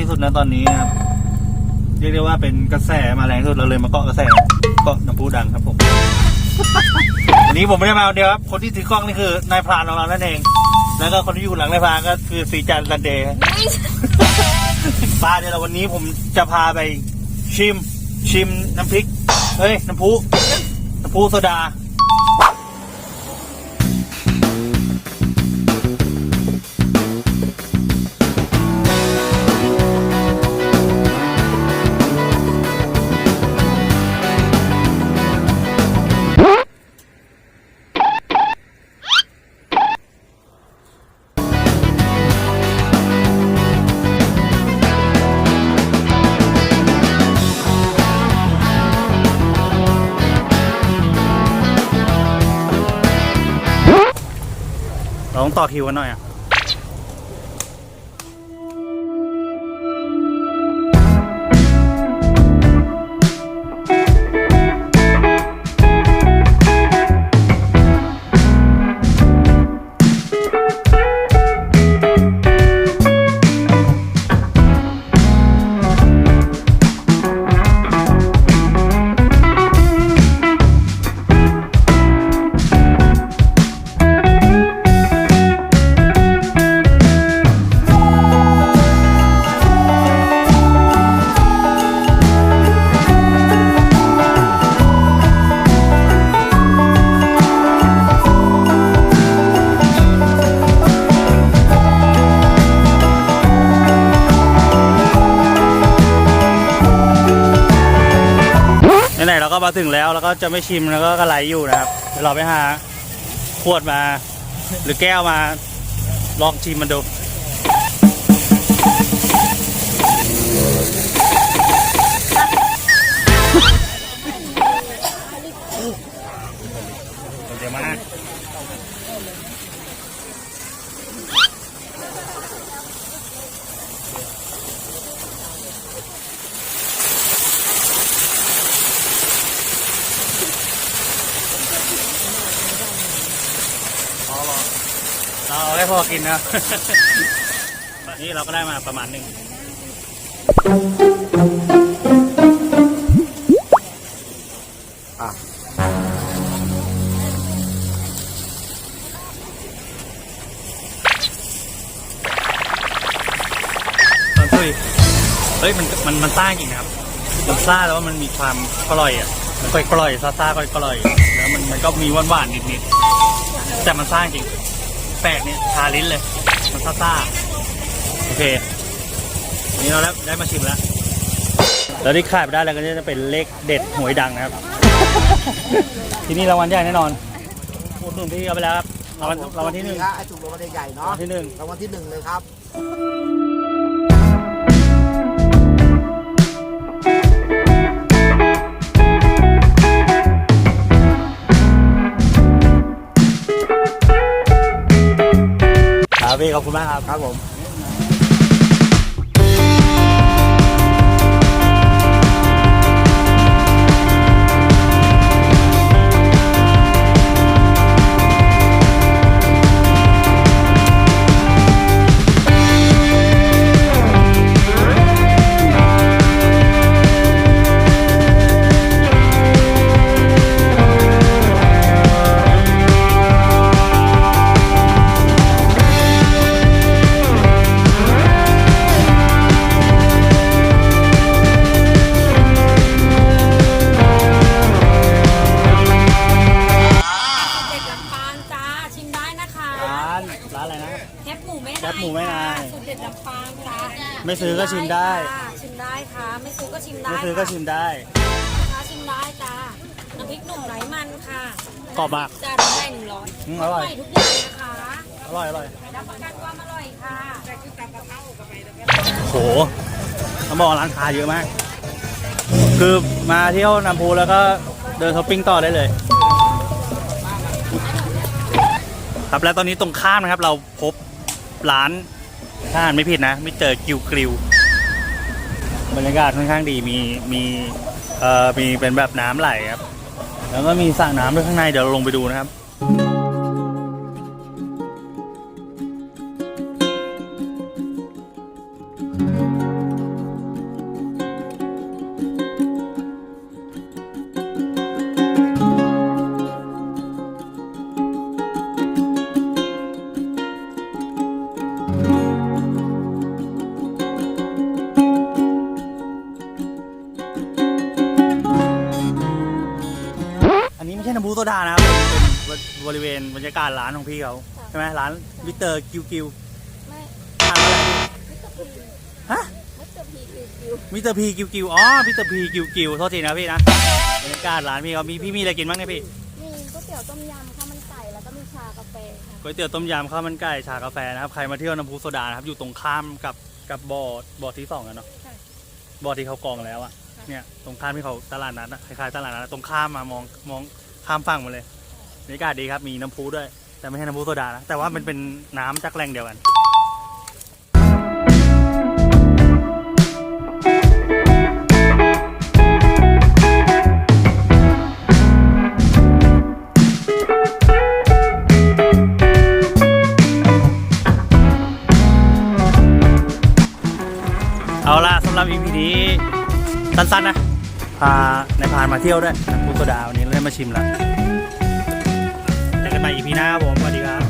ที่สุดนะตอนนี้นะครับเรียกได้ว่าเป็นกระแสมาแรงสุดเราเลยมาเกาะกระแสเกาะน้ำพุดังครับผมวันนี้ผมไม่ได้มาคนเดียวครับคนที่ถือกล้องนี่คือนายพรานของเรานั่นเอง แล้วก็คนที่อยู่หลังนายพรานก็คือสีจันทร์ลันเดย์ปลาเนี่ยเราวันนี้ผมจะพาไปชิม ชิมน้ำพริกเฮ้ยน้ำพุน้ำพุโซดา เราต้องต่อคิวกันหน่อยอะ มาถึงแล้วแล้วก็จะไม่ชิมแล้วก็กระไรอยู่นะครับเดี๋ยวเราไปหาขวดมา หรือแก้วมาลองชิมมันดูเดี๋ยวมาพอหรอ เราเอาได้พอกินนะ นี่เราก็ได้มาประมาณหนึ่งอะตอนคุยเฮ้ยมันมันมันซ่าจริงนะครับ มันซ่าแล้วว่ามันมีความกร่อยอะ มันค่อยกร่อยซ่าซ่าค่อยกร่อย แล้วมันมันก็มีหวานหวานๆนิดๆแต่มันซ่าจริง แปลกเนี่ยทาลิ้นเลย มันซ่าซ่าโอเควันนี้เราได้ได้มาชิมแล้วแล้วที่ขาดไม่ได้แล้วก็จะเป็นเลขเด็ดหวยดังนะครับ ที่นี่รางวัลใหญ่แน่นอนอุดหนุนพี่เอาไปแล้วครับรางวัลรางวัลที่หนึ่งครับไอ้ถูกรางวัลใหญ่ๆราเนาะงวัลที่หนึ่ง รางวัลที่หนึ่งเลยครับ ขอบคุณมากครับครับผม ร้านอะไรนะ แคบหมูแม่แคบหมูแม่นายค่ะสูตรเด็ดลำปางจ้าไม่ซื้อก็ชิมได้ ค่ะชิมได้ค่ะ ไม่ซื้อก็ชิมได้ไม่ซื้อก็ชิมได้ค่ะชิมได้จ้าน้ำพริกหนุ่มไร้มันค่ะกรอบมาก จานละได้หนึ่งร้อยอืมอร่อย ทุกอย่างนะคะอร่อยอร่อยรับประกันความอร่อยค่ะโหต้องบอกว่าร้านค้าเยอะมาก คือมาเที่ยวน้ำพุแล้วก็เดินช้อปปิ้งต่อได้เลย ครับและตอนนี้ตรงข้ามนะครับ เราพบร้านถ้าอ่านไม่ผิดนะ ไม่เจอกิวกริวบรรยากาศค่อนข้างดีมีมีเอ่อมีเป็นแบบน้ำไหลครับ แล้วก็มีสระน้ำด้วยข้างในเดี๋ยวเราลงไปดูนะครับ ดานะครับเป็นเป็นบริเวณบรรยากาศร้านของพี่เขาใช่ไหมร้านวิเตอร์กิวกิวไม่ทานอะไรพี่มิสเตอร์พีฮะมิสเตอร์พีคิวคิวมิสเตอร์พีกิวกิวอ๋อมิสเตอร์พีกิวกิวโทษทีนะพี่นะบรรยากาศร้านพี่เขามีพี่มีอะไรกินบ้างเนี่ยพี่มีก๋วยเตี๋ยวต้มยำข้าวมันไก่แล้วก็มีชากาแฟค่ะก๋วยเตี๋ยวต้มยำข้าวมันไก่ชากาแฟนะครับใครมาเที่ยวน้ำพุโซดานะครับอยู่ตรงข้ามกับกับบ่อบ่อที่สองกันเนาะใช่บ่อที่เขากองแล้วอะค่ะเนี่ยตรงข้ามที่เขาตลาดนัดอะคล้ายๆตลาดนัดอะตรงข้ามมามองมอง ข้ามฝั่งมาเลยบรรยากาศดีครับ มีน้ำพุด้วย แต่ไม่ใช่น้ำพุโซดานะ แต่ว่ามันเป็นน้ำจากแหล่งเดียวกันเอาล่ะสำหรับ EP นี้สั้นๆนะ พานพานมาเที่ยวด้วยน้ำพุโซดาวันนี้เราได้มาชิมแล้วเจอกันใหม่อีพีหน้าครับผมสวัสดีครับ